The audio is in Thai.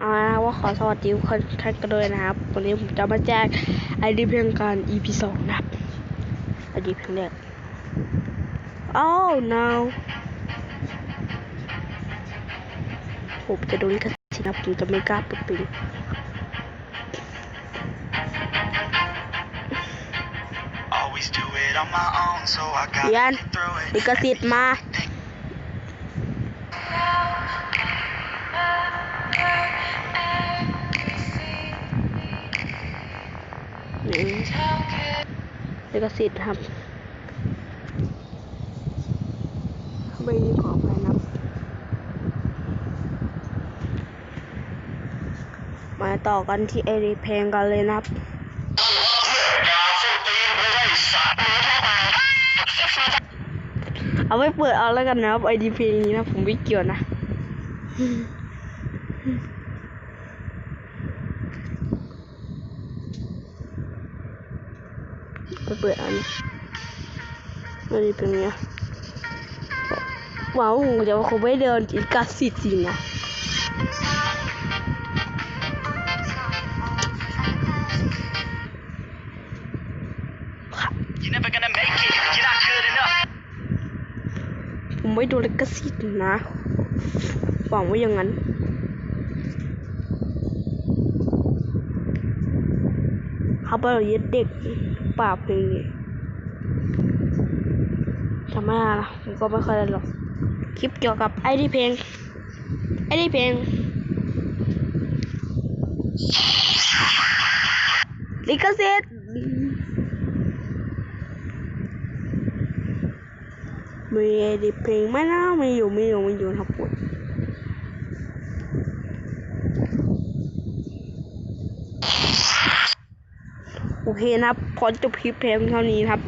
เอาละว่าขอสวัสดีทุกคนท่านกันเลยนะครับ วันนี้ผมจะมาแจ้งไอดีเพลงการ EP สองนะครับไอดีเพลงแรก Oh no ผมจะโดนลิขสิทธิ์นะครับผมจะไม่กล้าเปิดปิง Always do it on my own, so I got เรียน to get through it. ลิขสิทธิ์มา ลิขสิทธิ์ครับไม่ขออภัยนะครับมาต่อกันที่ไอรีเพลงกันเลยนะครับเอาไว้เปิดเอาแล้วกันนะครับไอดีเพลงนี้นะ ผมไม่เกี่ยวนะ ไปเปิดอันไอดีเพลงนี้ว้าวเดี๋ยวคงไม่เดินอีกกาสิทธิ์สินะ You're never gonna make it, you're not good enough. ผมไม่โดนลิขสิทธิ์นะหวังว่าอย่างนั้น เขาไปเรายึดเด็กป่าเพลงนี้ทำไมล่ะผมก็ไม่เคอยได้หรอก คลิปเกี่ยวกับไอดีเพลง ไอดีเพลงลิขสิทธิ์มีไอดีเพลงไหมนะไม่อยู่ไม่อยู่ไม่อยู่ครับผม โอเคนะครับพอจบคลิปเพลงเท่านี้ครับ